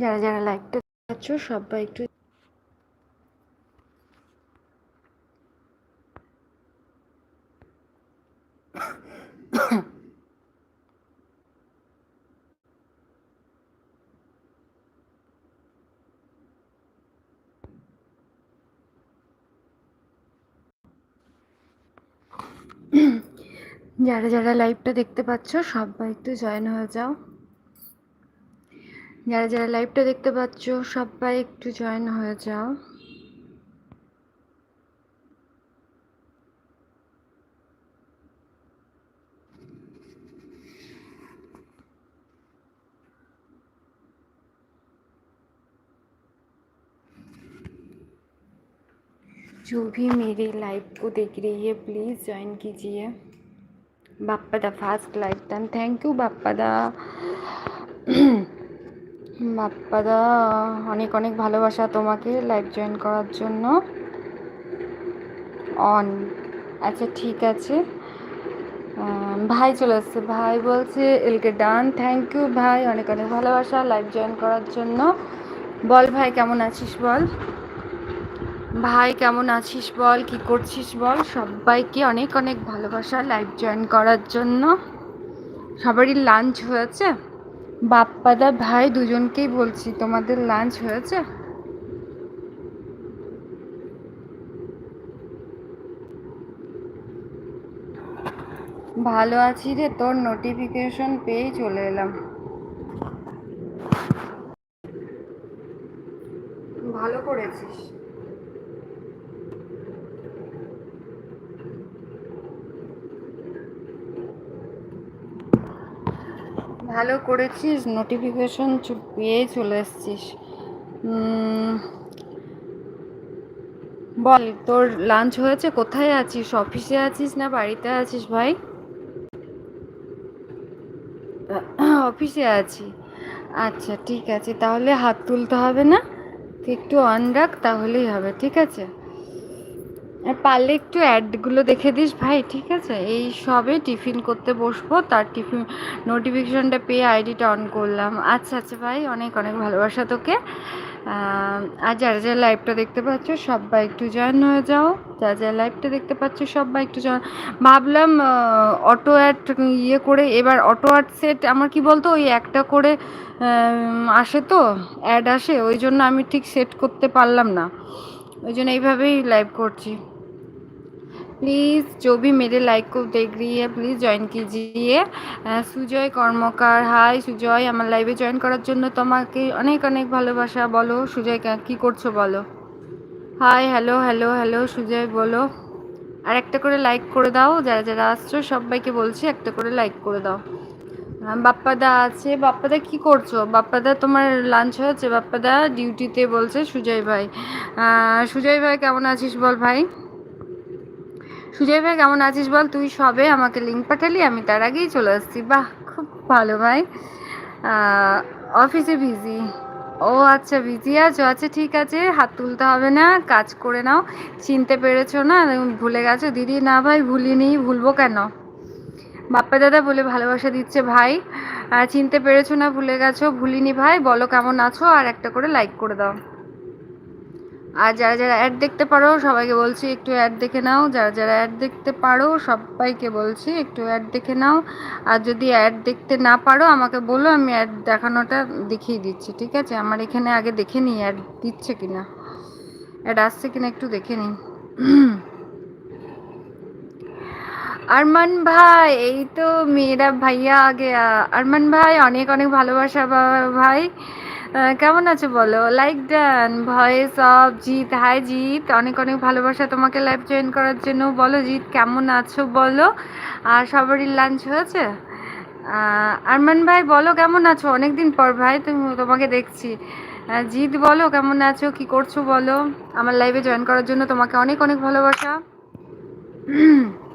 যারা যারা লাইকটা পাচ্ছ সবাই একটু যারা যারা লাইভটা দেখতে পাচ্ছ, সবাই একটু জয়েন হয়ে যাও। যারা যারা লাইভটা দেখতে পাচ্ছ সবাই একটু জয়েন হয়ে যাও जो भी मेरे लाइव को देख रही है प्लीज़ ज्वाइन कीजिए Bappa da fast live done thank you Bappa da Bappa দা অনেক অনেক ভালোবাসা তোমাকে লাইভ জয়েন করার জন্য। অন আচ্ছা ঠিক আছে। ভাই চলে আসছে ভাই বলছে, এলকে ডান থ্যাংক ইউ ভাই। অনেক অনেক ভালোবাসা লাইভ জয়েন করার জন্য। বল ভাই, কেমন আছিস বল? ভাই, কেমন আছিস বল? কি করছিস বল? সবাইকে অনেক অনেক ভালোবাসা লাইভ জয়েন করার জন্য। সবারই লাঞ্চ হয়েছে? বাপ্পাদা ভাই দুজনকেই বলছি, তোমাদের লাঞ্চ হয়েছে? ভালো আছি রে, তোর নোটিফিকেশন পেয়েই চলে এলাম। ভালো করেছিস। ভালো করেছিস নোটিফিকেশন পেয়ে চলে এসছিস। বল, তোর লাঞ্চ হয়েছে? কোথায় আছিস? অফিসে আছিস না বাড়িতে আছিস ভাই? অফিসে আছি। আচ্ছা ঠিক আছে, তাহলে হাত তুলতে হবে না। একটু অন রাখ, তাহলেই হবে, ঠিক আছে? পারলে একটু অ্যাডগুলো দেখে দিস। ভাই, ঠিক আছে? এই সবে টিফিন করতে বসবো, তার টিফিন নোটিফিকেশনটা পেয়ে আইডিটা অন করলাম। আচ্ছা আচ্ছা ভাই, অনেক অনেক ভালোবাসা তোকে। আর যারা যারা লাইভটা দেখতে পাচ্ছ সবাই একটু জয়েন হয়ে যাও। যারা যারা লাইভটা দেখতে পাচ্ছ সবাই একটু জয়েন ভাবলাম অটো অ্যাড ইয়ে করে এবার অটো অ্যাড সেট আমার কি বলতো, ওই একটা করে আসে তো অ্যাড আসে, ওই জন্য আমি ঠিক সেট করতে পারলাম না। ওই জন্য এইভাবেই লাইভ করছি। प्लीज़ जो भी मेरे लाइक को देख रही है please join কিজিয়ে Sujoy Karmakar high Sujoy আমার লাইভে জয়েন করার জন্য তোমাকে অনেক অনেক ভালোবাসা বলো সুজয় কি করছো বলো hi hello hello hello Sujoy বলো আর একটা করে লাইক করে দাও যারা যারা আসছো সবাইকে বলছি একটা করে লাইক করে দাও বাপ্পাদা আছে বাপ্পাদা কি করছো বাপ্পাদা তোমার লাঞ্চ হয়েছে বাপ্পাদা ডিউটিতে বলছে সুজয় ভাই সুজয় ভাই কেমন আছিস বল ভাই সুজয় ভাই, কেমন আছিস বল? তুই সবে আমাকে লিঙ্ক পাঠালি, আমি তার আগেই চলে আসছি। বাহ, খুব ভালো ভাই। অফিসে বিজি ও আচ্ছা বিজি আছো? আচ্ছা ঠিক আছে, হাত তুলতে হবে না, কাজ করে নাও। চিনতে পেরেছ না? ভুলে গেছো? দিদি, না ভাই, ভুলিনি, ভুলবো কেন? বাপ্পা দাদা বলে ভালোবাসা দিচ্ছে ভাই। চিনতে পেরেছ না, ভুলে গেছো? ভুলিনি ভাই, বলো কেমন আছো? আর একটা করে লাইক করে দাও। আর যারা যারা অ্যাড দেখতে পারো, সবাইকে বলছি একটু অ্যাড দেখে নাও। যারা যারা অ্যাড দেখতে পারো, সবাইকে বলছি একটু অ্যাড দেখে নাও। আর যদি অ্যাড দেখতে না পারো, আমাকে বলো, আমি অ্যাড দেখানোটা দেখিয়ে দিচ্ছি, ঠিক আছে? আমার এখানে আগে দেখে নিই অ্যাড দিচ্ছে কিনা। অ্যাড আসছে কিনা একটু দেখে নিই। আরমান ভাই, এই তো মেয়েরা ভাইয়া আগে। আরমান ভাই, অনেক অনেক ভালোবাসা ভাই। কেমন আছো বলো? Like done voice of, Jeet, hi Jeet, অনেক অনেক ভালোবাসা তোমাকে লাইভ জয়েন করার জন্য। বলো জিৎ, কেমন আছো বলো? আর সবারই লাঞ্চ হয়েছে? আরমান ভাই, বলো কেমন আছো? অনেকদিন পর ভাই, তুমি, তোমাকে দেখছি। জিৎ, বলো কেমন আছো? কি করছ বলো? আমার লাইভে জয়েন করার জন্য তোমাকে অনেক অনেক ভালোবাসা।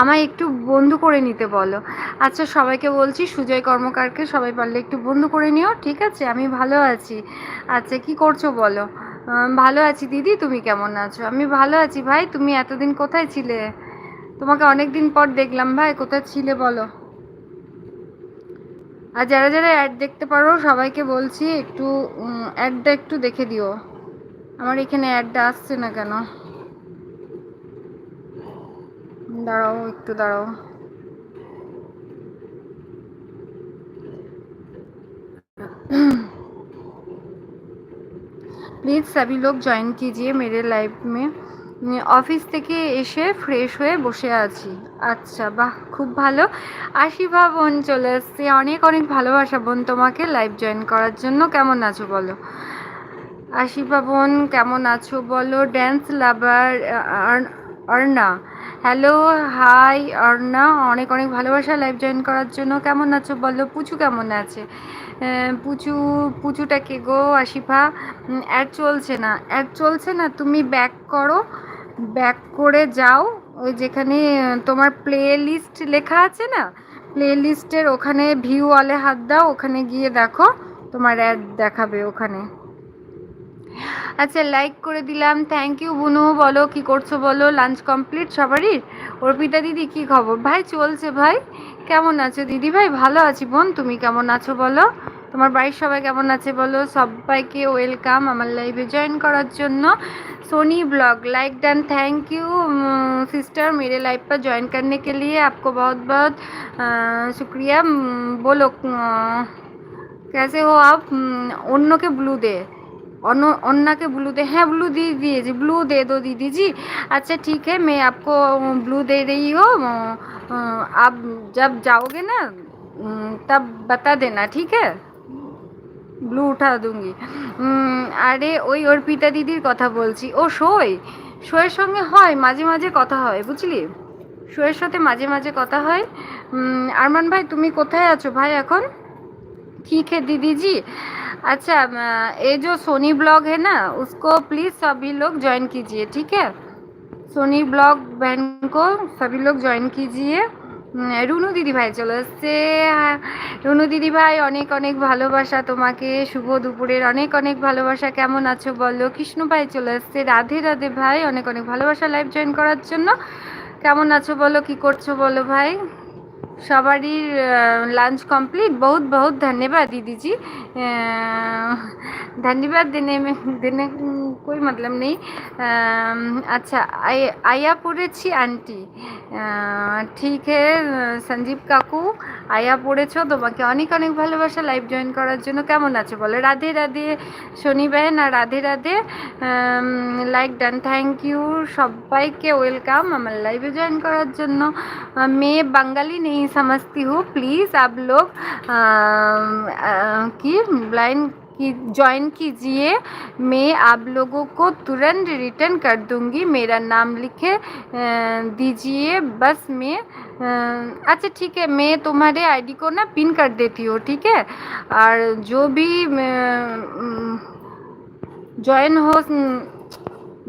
আমায় একটু বন্ধু করে নিতে বলো। আচ্ছা সবাইকে বলছি সুজয় কর্মকারকে সবাই পারলে একটু বন্ধু করে নিও, ঠিক আছে? আমি ভালো আছি। আচ্ছা কি করছ বলো? ভালো আছি। দিদি, তুমি কেমন আছো? আমি ভালো আছি ভাই। তুমি এতদিন কোথায় ছিলে? তোমাকে অনেক দিন পর দেখলাম ভাই। কোথায় ছিলে বলো? আর যারা যারা অ্যাড দেখতে পারো, সবাইকে বলছি একটু অ্যাডটা একটু দেখে দিও। আমার এখানে অ্যাডটা আসছে না কেন? দাঁড়াও একটু দাঁড়াও प्लीज़ सभी लोग ज्वाइन कीजिए मेरे लाइव में অফিস থেকে এসে ফ্রেশ হয়ে বসে আছি আচ্ছা বাহ খুব ভালো আশিভা বোন চলে এসছে অনেক অনেক ভালোবাসা বোন তোমাকে লাইভ জয়েন করার জন্য কেমন আছো বলো আশিফা বোন কেমন আছো বলো dance lover Arna hello hi Arna অনেক অনেক ভালোবাসা লাইভ জয়েন করার জন্য। কেমন আছো বলো? পুচু কেমন আছে? পুচু, পুচুটা কে গো? আশিফা? অ্যাড চলছে না। অ্যাড চলছে না, তুমি ব্যাক করো। ব্যাক করে যাও। ওই যেখানে, তোমার প্লে লিস্ট লেখা আছে না? প্লে লিস্টের ওখানে ভিউ অলে হাত দাও। ওখানে গিয়ে দেখো, তোমার অ্যাড দেখাবে ওখানে। আচ্ছা লাইক করে দিলাম থ্যাংক ইউ বুনু বলো কি করছো বলো লাঞ্চ কমপ্লিট সবারই অর্পিতা দিদি কি খবর ভাই চলছে ভাই কেমন আছো দিদি ভাই ভালো আছি বোন তুমি কেমন আছো বলো তোমার বাড়ির সবাই কেমন আছে বলো সবাইকে ওয়েলকাম আমার লাইভে জয়েন করার জন্য Soni blog like done thank you sister मेरे लाइव पर ज्वाइन करने के लिए आपको बहुत बहुत शुक्रिया बोलो कैसे हो आप অন্যকে ব্লু দে অন্য अन्ना ब्लू दे हैं ब्लू दे दीजिए ब्लू दे दो दीदी जी अच्छा ठीक है मैं आपको ब्लू दे रही हूँ आप जब जाओगे ना तब बता देना ठीक है ব্লু উঠা দুঙ্গি আরে ওই ওর পিতা দিদির কথা বলছি ও শোয় শোয়ের সঙ্গে হয় মাঝে মাঝে কথা হয় বুঝলি শোয়ের সাথে মাঝে মাঝে কথা হয় আরমান ভাই তুমি কোথায় আছো ভাই এখন ঠিক है दीदी जी अच्छा ये जो सोनी ब्लॉग है ना उसको प्लीज़ सभी लोग ज्वाइन कीजिए ठीक है सोनी ब्लॉग बहन को सभी लोग ज्वाइन कीजिए রুনু দিদি ভাই চলে এসছে রুনু দিদি ভাই অনেক অনেক ভালোবাসা তোমাকে শুভ দুপুরের অনেক অনেক ভালোবাসা কেমন আছো বলো কৃষ্ণ ভাই চলে এসছে রাধে রাধে ভাই অনেক অনেক ভালোবাসা লাইভ জয়েন করার জন্য কেমন আছো বলো কি করছো বলো ভাই সবারই लंच कंप्लीट बहुत बहुत धन्यवाद दीदी जी धन्यवाद देने में देने कोई मतलब नहीं अच्छा आया পড়েছি আন্টি ঠিক হে সঞ্জীব কাকু আয়া পড়েছো তোমাকে অনেক অনেক ভালোবাসা লাইভ জয়েন করার জন্য কেমন আছো বলো রাধে রাধে শনি Ben R Radhe Radhe like done thank you সবাইকে ওয়েলকাম আমার লাইভে জয়েন করার জন্য মেয়ে বাঙালি নেই समझती हूँ प्लीज़ आप लोग की ब्लाइंड की ज्वाइन कीजिए मैं आप लोगों को तुरंत रिटर्न कर दूंगी मेरा नाम लिखे दीजिए बस मैं अच्छा ठीक है मैं तुम्हारे आईडी को ना पिन कर देती हूँ ठीक है और जो भी জয়েন हो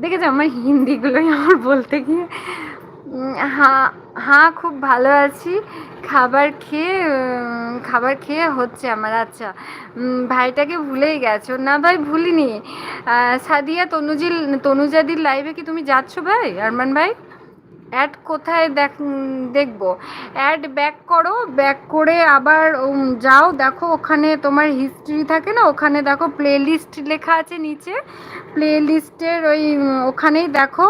দেখেছো আমার হিন্দিগুলোই আমার বলতে গিয়ে হ্যাঁ হ্যাঁ খুব ভালো আছি। খাবার খেয়ে খাবার খেয়ে হচ্ছে আমার। আচ্ছা ভাইটাকে ভুলেই গেছো? না ভাই, ভুলিনি। সাদিয়া তনুজি তনুজাদির লাইভে কি তুমি যাচ্ছ ভাই, আরমান ভাই? অ্যাড কোথায় দেখ, দেখব। অ্যাড ব্যাক করো ব্যাক করে আবার যাও। দেখো, ওখানে তোমার হিস্ট্রি থাকে না, ওখানে দেখো প্লেলিস্ট লেখা আছে নিচে। প্লে ওই ওখানেই দেখো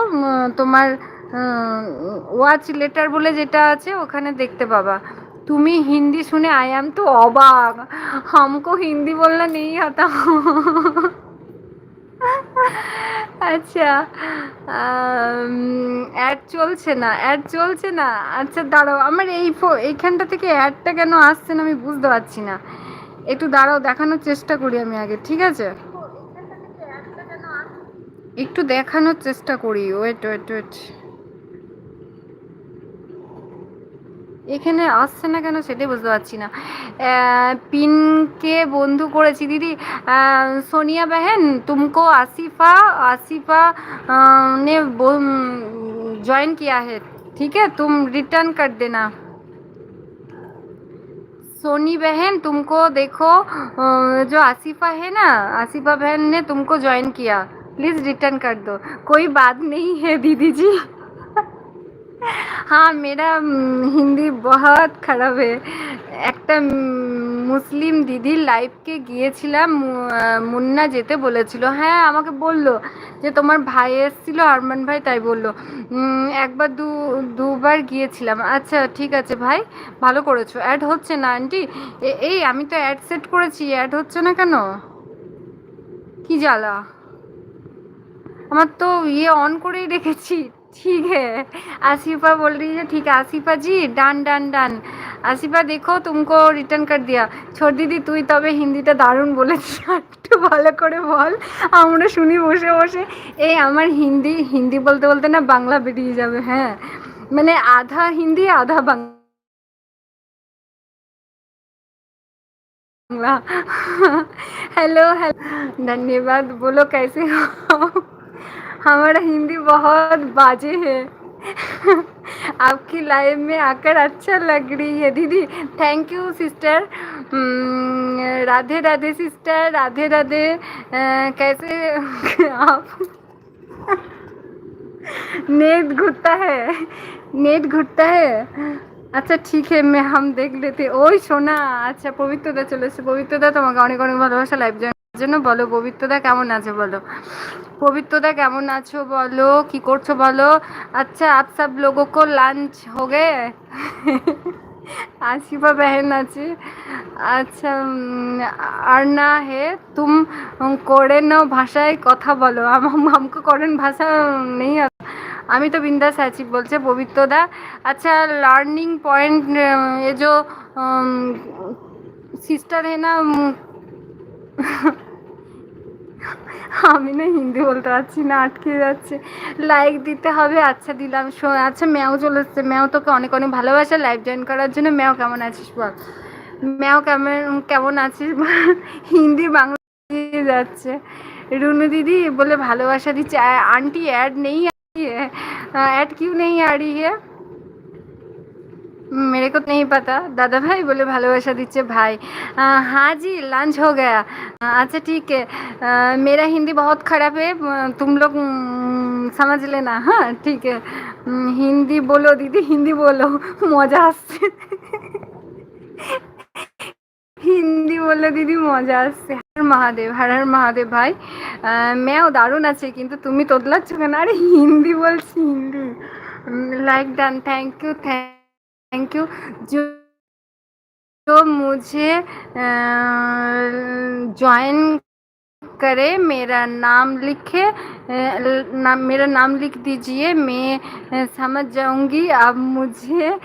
তোমার ওয়াচ লেটার বলে যেটা আছে ওখানে দেখতে পাবা। তুমি হিন্দি শুনে আই অ্যাম তো অবাক। হামকো হিন্দি বললে নেই হতা। আচ্ছা অ্যাড চলছে না অ্যাড চলছে না। আচ্ছা দাঁড়াও আমার এই এইখানটা থেকে অ্যাডটা কেন আসছে না আমি বুঝতে পারছি না। একটু দাঁড়াও দেখানোর চেষ্টা করি আমি আগে ঠিক আছে? একটু দেখানোর চেষ্টা করি ওয়েট ওয়েট ওয়েট এখানে আসছে না কেন সেটাই বুঝতে পারছি না পিনকে বন্ধু করেছি দিদি সোনিয়া बहन तुमको आसिफा आसिफा ने ज्वाइन किया है ठीक है तुम रिटर्न कर देना सोनी बहन तुमको देखो जो आसिफा है ना आसिफा बहन ने तुमको ज्वाइन किया प्लीज़ रिटर्न कर दो कोई बात नहीं है दीदी जी हाँ मेरा हिंदी बहुत খারাপ है একটা মুসলিম দিদির লাইফকে গিয়েছিলাম মুন্না যেতে বলেছিল হ্যাঁ আমাকে বলল যে তোমার ভাই এসেছিল আরমান ভাই তাই বলল একবার দু দুবার গিয়েছিলাম আচ্ছা ঠিক আছে ভাই ভালো করেছো অ্যাড হচ্ছে না আন্টি এই আমি তো অ্যাড সেট করেছি অ্যাড হচ্ছে না কেন কি জ্বালা আমার তো ইয়ে অন করেই রেখেছি ठीक है आसिफा बोल रही है ठीक है आसिफा जी ডান ডান ডান আসিফা দেখো তুমকো রিটার্ন কর দিয়া ছোট দিদি তুই তবে হিন্দিটা দারুণ বলেছিস একটু ভালো করে বল আমরা শুনি বসে বসে এই আমার হিন্দি হিন্দি বলতে বলতে না বাংলা বেরিয়ে যাবে হ্যাঁ মানে আধা হিন্দি আধা বাংলা हेलो हेलो धन्यवाद बोलो कैसे हो हमारा हिंदी बहुत बाजे है आपकी लाइव में आकर अच्छा लग रही है दीदी thank you sister Radhe Radhe sister Radhe Radhe कैसे आप नेट घुटता है नेट घुटता है আচ্ছা ঠিক হে মে হাম দেখ লেতে ওই সোনা আচ্ছা পবিত্রদা চলে এসছে পবিত্রদা তোমাকে অনেক অনেক ভালোবাসা লাইভ জন্য বলো পবিত্রদা কেমন আছে বলো পবিত্রদা কেমন আছো বলো কি করছো বলো আচ্ছা আপ সব লোগো কো লাঞ্চ हो गए आशिफा बहन আছে আচ্ছা আর না হে তুম কোরেন ভাষায় কথা বলো हमको কোরেন ভাষা নেই আমি তো বিন্দাস আছি বলছে পবিত্রদা আচ্ছা লার্নিং পয়েন্ট এ जो সিস্টার है ना আমি না হিন্দি বলতে পারছি না, আটকে যাচ্ছে। লাইক দিতে হবে আচ্ছা দিলাম আচ্ছা ম্যাও চলে এসছে। ম্যাও তোকে অনেক অনেক ভালোবাসা লাইভ জয়েন করার জন্য। ম্যাও কেমন আছিস বল? ম্যাও কেমন কেমন আছিস হিন্দি বাংলা যাচ্ছে। রুনু দিদি বলে ভালোবাসা দিচ্ছে। আন্টি অ্যাড নেই অ্যাড কিউ নেই আড়িয়ে मेरे को नहीं पता दादा भाई बोले ভালোবাসা দিচ্ছে भाई हाँ जी लंच हो गया अच्छा ठीक है मेरा हिंदी बहुत ख़राब है तुम लोग समझ लेना हाँ ठीक है हिंदी बोलो दीदी हिंदी बोलो মজা আসছে হিন্দি বললে দিদি মজা আসছে হর মহাদেব হর হর মহাদেব ভাই ম্যাও দারুণ আছে কিন্তু তুমি তোদলাচ্ছ কেন আরে হিন্দি বলছি Hindi like done thank you thank you जो जो मुझे ज्वाइन करे, मेरा नाम लिखे नाम मेरा नाम लिख दीजिए, मैं समझ जाऊँगी। आप मुझे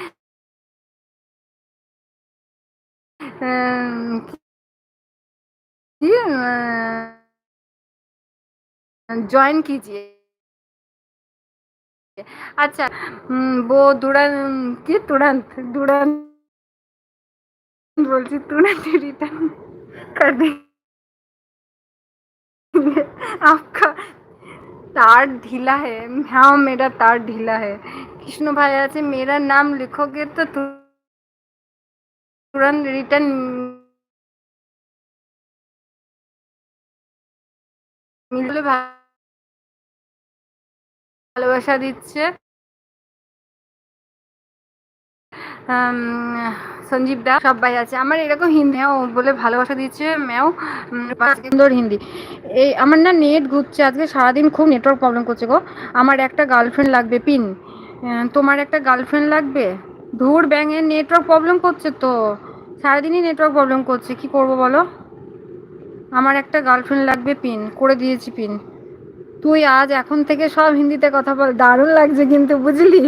ज्वाइन कीजिए। अच्छा वो तुरंत कि तुरंत तुरंत बोलती तुरंत रिटर्न कर देंगे आपका तार ढीला है हाँ मेरा तार ढीला है कृष्ण भाई আছে मेरा नाम लिखोगे तो तुरंत रिटर्न মিললে ভালোবাসা দিচ্ছে। সঞ্জীব দা সবাই আছে। আমার এরকম হিন্দি বলে ভালোবাসা দিচ্ছে। ম্যাও সুন্দর হিন্দি। এই, আমার না নেট ঘুরছে আজকে, সারাদিন খুব নেটওয়ার্ক প্রবলেম করছে গো। আমার একটা গার্লফ্রেন্ড লাগবে, পিন। তোমার একটা গার্লফ্রেন্ড লাগবে? ধুর ব্যাঙের নেটওয়ার্ক প্রবলেম করছে তো। সারাদিনই নেটওয়ার্ক প্রবলেম করছে। কি করব বলো? আমার একটা গার্লফ্রেন্ড লাগবে, পিন। করে দিয়েছি, পিন। তুই আজ এখন থেকে সব হিন্দিতে কথা বল, দারুণ লাগছে কিন্তু, বুঝলি?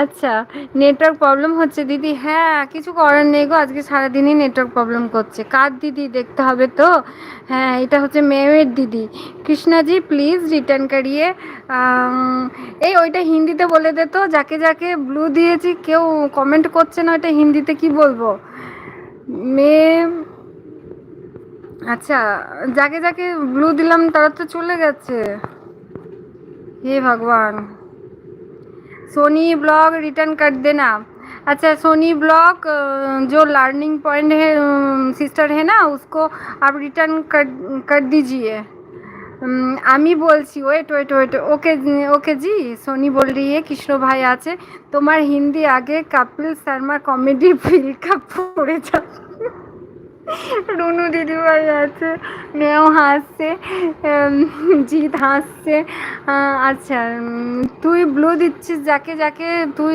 আচ্ছা নেটওয়ার্ক প্রবলেম হচ্ছে, দিদি। হ্যাঁ কিছু করার নেই গো, আজকে সারাদিনই নেটওয়ার্ক প্রবলেম করছে। কার দিদি, দেখতে হবে তো? হ্যাঁ এটা হচ্ছে মেয়ের দিদি। কৃষ্ণাজি প্লিজ রিটার্ন করিয়ে এই ওইটা হিন্দিতে বলে দে তো, যাকে যাকে ব্লু দিয়েছি, কেউ কমেন্ট করছে না ওইটা হিন্দিতে কি বলব? মেয়ে আচ্ছা যাকে যাকে ব্লু দিলাম তারা তো চলে গেছে। হে ভগবান। সোনি ব্লগ রিটার্ন कर দে না। আচ্ছা সোনি ব্লগ যো লার্নিং পয়েন্ট হে সিস্টার হে না, উসকো আপ রিটার্ন कर দিজিয়ে। আমি বলছি wait wait wait okay okay ji Soni বল রही কৃষ্ণ ভাই আছে। তোমার হিন্দি আগে Kapil Sharma comedy field cup পড়ে যাচ্ছে। রুনু দিদিভাই আছে মেয়েও হাসছে জিৎ হাসছে আচ্ছা তুই ব্লু দিচ্ছিস যাকে যাকে তুই